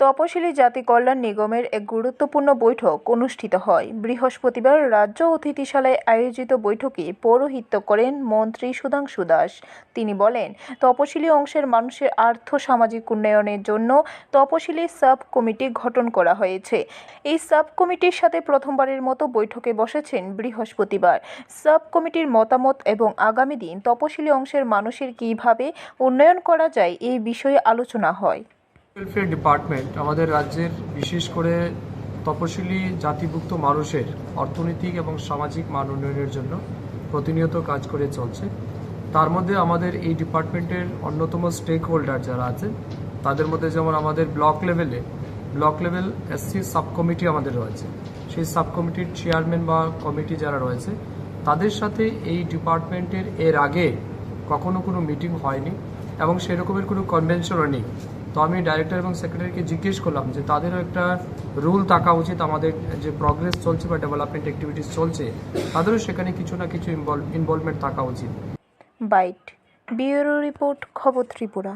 তপশিলি জাতি কল্যাণ নিগমের এক গুরুত্বপূর্ণ বৈঠক অনুষ্ঠিত হয়। বৃহস্পতিবার রাজ্য অতিথিশালায় আয়োজিত বৈঠকে পৌরোহিত্য করেন মন্ত্রী সুধাংশু দাস। তিনি বলেন, তপশিলি অংশের মানুষের আর্থ সামাজিক উন্নয়নের জন্য তপশিলি সাব কমিটি গঠন করা হয়েছে। এই সাব কমিটির সাথে প্রথমবারের মতো বৈঠকে বসেছেন বৃহস্পতিবার। সাব কমিটির মতামত এবং আগামী দিন তপশিলি অংশের মানুষের কীভাবে উন্নয়ন করা যায় এই বিষয়ে আলোচনা হয়। ওয়েলফেয়ার ডিপার্টমেন্ট আমাদের রাজ্যের বিশেষ করে তপশিলি জাতিভুক্ত মানুষের অর্থনৈতিক এবং সামাজিক মান উন্নয়নের জন্য প্রতিনিয়ত কাজ করে চলছে। তার মধ্যে আমাদের এই ডিপার্টমেন্টের অন্যতম স্টেক হোল্ডার যারা আছেন তাদের মধ্যে যেমন আমাদের ব্লক লেভেলে block level SC sub committee আমাদের রয়েছে। সেই সাব কমিটির চেয়ারম্যান বা কমিটি যারা রয়েছে, তাদের সাথে এই ডিপার্টমেন্টের এর আগে কখনো কোনো মিটিং হয়নি। এবং সেরকমের কোনো কনভেনশনও নেই তো আমি ডাইরেক্টর এবং সেক্রেটারিকে জিজ্ঞেস করলাম যে তাদেরও একটা রুল থাকা উচিত আমাদের যে প্রগ্রেস চলছে বা ডেভেলপমেন্ট অ্যাক্টিভিটিস চলছে, তাদেরও সেখানে কিছু না কিছু ইনভলভমেন্ট থাকা উচিত। বাইট বিউরো রিপোর্ট খবর ত্রিপুরা